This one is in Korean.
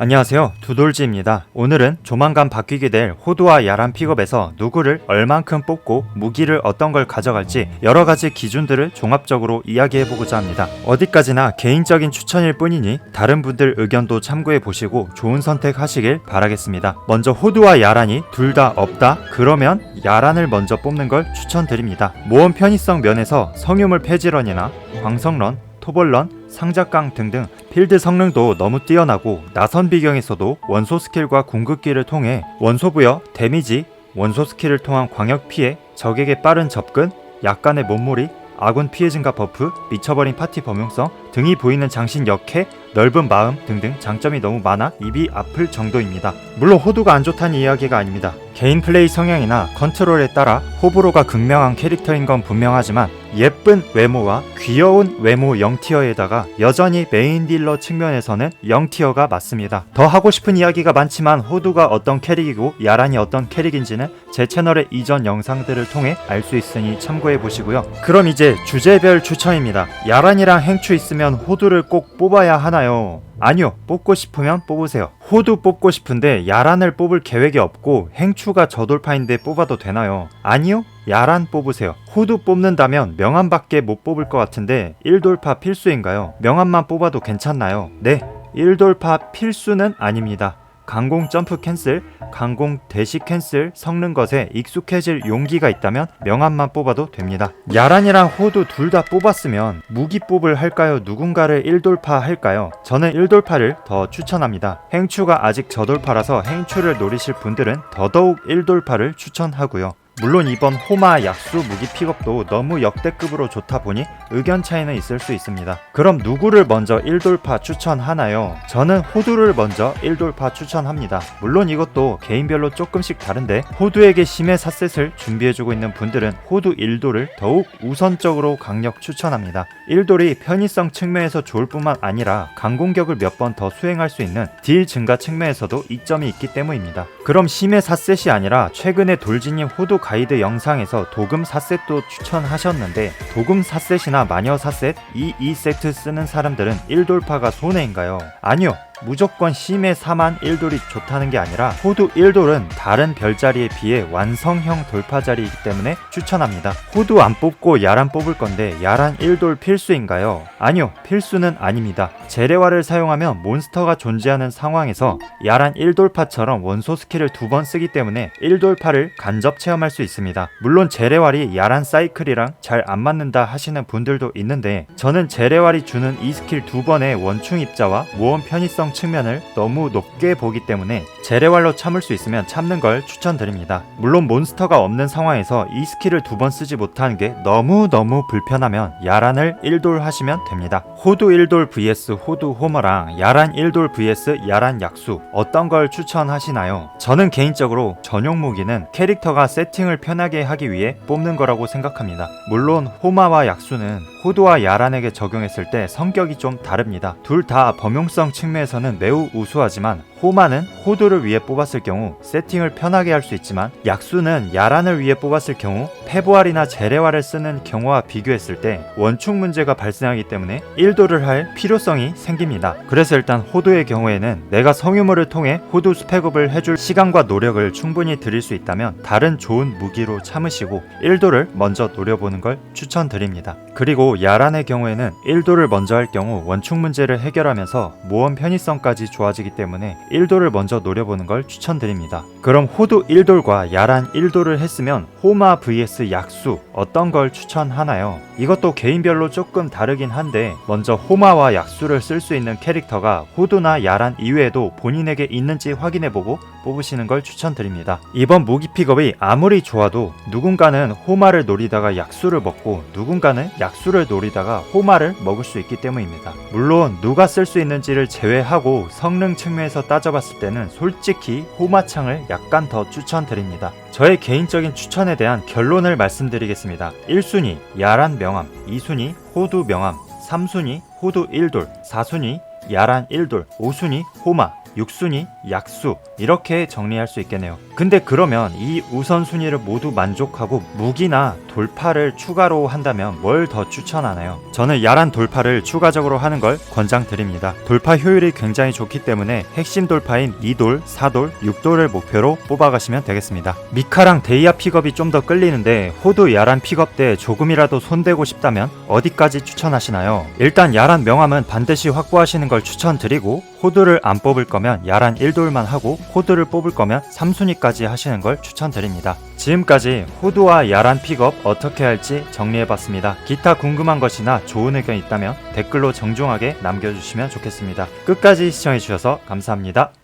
안녕하세요. 두돌지입니다. 오늘은 조만간 바뀌게 될 호두와 야란 픽업에서 누구를 얼만큼 뽑고 무기를 어떤 걸 가져갈지 여러 가지 기준들을 종합적으로 이야기해보고자 합니다. 어디까지나 개인적인 추천일 뿐이니 다른 분들 의견도 참고해 보시고 좋은 선택 하시길 바라겠습니다. 먼저 호두와 야란이 둘 다 없다? 그러면 야란을 먼저 뽑는 걸 추천드립니다. 모험 편의성 면에서 성유물 폐지런이나 광석런 토벌런, 상작강 등등 필드 성능도 너무 뛰어나고 나선 비경에서도 원소 스킬과 궁극기를 통해 원소 부여, 데미지, 원소 스킬을 통한 광역 피해, 적에게 빠른 접근, 약간의 몸무리, 아군 피해 증가 버프, 미쳐버린 파티 범용성 등이 보이는 장신 역해, 넓은 마음 등등 장점이 너무 많아 입이 아플 정도입니다. 물론 호두가 안 좋다는 이야기가 아닙니다. 개인 플레이 성향이나 컨트롤에 따라 호불호가 극명한 캐릭터인 건 분명하지만 예쁜 외모와 귀여운 외모 0티어에다가 여전히 메인 딜러 측면에서는 0티어가 맞습니다. 더 하고 싶은 이야기가 많지만 호두가 어떤 캐릭이고 야란이 어떤 캐릭인지는 제 채널의 이전 영상들을 통해 알 수 있으니 참고해 보시고요. 그럼 이제 주제별 추천입니다. 야란이랑 행추 있으면 호두를 꼭 뽑아야 하나요? 아니요. 뽑고 싶으면 뽑으세요. 호두 뽑고 싶은데 야란을 뽑을 계획이 없고 행추가 저돌파인데 뽑아도 되나요? 아니요. 야란 뽑으세요. 호두 뽑는다면 명함밖에 못 뽑을 것 같은데 1돌파 필수인가요? 명함만 뽑아도 괜찮나요? 네. 1돌파 필수는 아닙니다. 강공 점프 캔슬, 강공 대시 캔슬 섞는 것에 익숙해질 용기가 있다면 명함만 뽑아도 됩니다. 야란이랑 호두 둘다 뽑았으면 무기 뽑을 할까요? 누군가를 1돌파 할까요? 저는 1돌파를 더 추천합니다. 행추가 아직 저돌파라서 행추를 노리실 분들은 더더욱 1돌파를 추천하고요. 물론 이번 호마 약수 무기 픽업도 너무 역대급으로 좋다 보니 의견 차이는 있을 수 있습니다. 그럼 누구를 먼저 1돌파 추천하나요? 저는 호두를 먼저 1돌파 추천합니다. 물론 이것도 개인별로 조금씩 다른데 호두에게 심해 사셋을 준비해주고 있는 분들은 호두 1돌을 더욱 우선적으로 강력 추천합니다. 1돌이 편의성 측면에서 좋을 뿐만 아니라 강공격을 몇 번 더 수행할 수 있는 딜 증가 측면에서도 이점이 있기 때문입니다. 그럼 심해 사셋이 아니라 최근에 돌진님 호두 가이드 영상에서 도금 4셋도 추천하셨는데 도금 4셋이나 마녀 4셋 이 2세트 쓰는 사람들은 1돌파가 손해인가요? 아니요. 무조건 심해 4만 1돌이 좋다는 게 아니라 호두 1돌은 다른 별자리에 비해 완성형 돌파 자리이기 때문에 추천합니다. 호두 안 뽑고 야란 뽑을 건데 야란 1돌 필수인가요? 아니요. 필수는 아닙니다. 재래화를 사용하면 몬스터가 존재하는 상황에서 야란 1돌파처럼 원소 스킬을 두 번 쓰기 때문에 1돌파를 간접 체험할 수 있습니다. 물론 재래활이 야란 사이클이랑 잘 안 맞는다 하시는 분들도 있는데 저는 재래활이 주는 이 스킬 두 번의 원충 입자와 모험 편의성 측면을 너무 높게 보기 때문에 재래활로 참을 수 있으면 참는 걸 추천드립니다. 물론 몬스터가 없는 상황에서 이 스킬을 두 번 쓰지 못하는 게 너무너무 불편하면 야란을 1돌 하시면 됩니다. 호두 1돌 vs 호두 호머랑 야란 1돌 vs 야란 약수 어떤 걸 추천하시나요? 저는 개인적으로 전용 무기는 캐릭터가 세팅을 편하게 하기 위해 뽑는 거라고 생각합니다. 물론 호마와 약수는 호두와 야란에게 적용했을 때 성격이 좀 다릅니다. 둘 다 범용성 측면에서는 매우 우수하지만 호마는 호두를 위해 뽑았을 경우 세팅을 편하게 할 수 있지만 약수는 야란을 위해 뽑았을 경우 페보알이나 제레화를 쓰는 경우와 비교했을 때 원충 문제가 발생하기 때문에 1도를 할 필요성이 생깁니다. 그래서 일단 호두의 경우에는 내가 성유물을 통해 호두 스펙업을 해줄 시간과 노력을 충분히 드릴 수 있다면 다른 좋은 무기로 참으시고 1도를 먼저 노려보는 걸 추천드립니다. 그리고 야란의 경우에는 1도를 먼저 할 경우 원충 문제를 해결하면서 모험 편의성까지 좋아지기 때문에 1도를 먼저 노려보는 걸 추천드립니다. 그럼 호두 1돌과 야란 1돌을 했으면 호마 vs 약수 어떤 걸 추천하나요? 이것도 개인별로 조금 다르긴 한데 먼저 호마와 약수를 쓸 수 있는 캐릭터가 호두나 야란 이외에도 본인에게 있는지 확인해보고 뽑으시는 걸 추천드립니다. 이번 무기 픽업이 아무리 좋아도 누군가는 호마를 노리다가 약수를 먹고 누군가는 약수를 노리다가 호마를 먹을 수 있기 때문입니다. 물론 누가 쓸 수 있는지를 제외하고 성능 측면에서 따져봤을 때는 솔직히 호마창을 약간 더 추천드립니다. 저의 개인적인 추천에 대한 결론을 말씀드리겠습니다. 1순위 야란 명함, 2순위 호두 명함, 3순위 호두 1돌, 4순위 야란 1돌, 5순위 호마, 육순위, 약수 이렇게 정리할 수 있겠네요. 근데 그러면 이 우선순위를 모두 만족하고 무기나 돌파를 추가로 한다면 뭘 더 추천하나요? 저는 야란 돌파를 추가적으로 하는 걸 권장드립니다. 돌파 효율이 굉장히 좋기 때문에 핵심 돌파인 2돌, 4돌, 6돌을 목표로 뽑아가시면 되겠습니다. 미카랑 데이아 픽업이 좀 더 끌리는데 호두 야란 픽업 때 조금이라도 손대고 싶다면 어디까지 추천하시나요? 일단 야란 명함은 반드시 확보하시는 걸 추천드리고 호두를 안 뽑을 거면 야란 1돌만 하고 호두를 뽑을 거면 3순위까지 하시는 걸 추천드립니다. 지금까지 호두와 야란 픽업 어떻게 할지 정리해봤습니다. 기타 궁금한 것이나 좋은 의견 있다면 댓글로 정중하게 남겨주시면 좋겠습니다. 끝까지 시청해주셔서 감사합니다.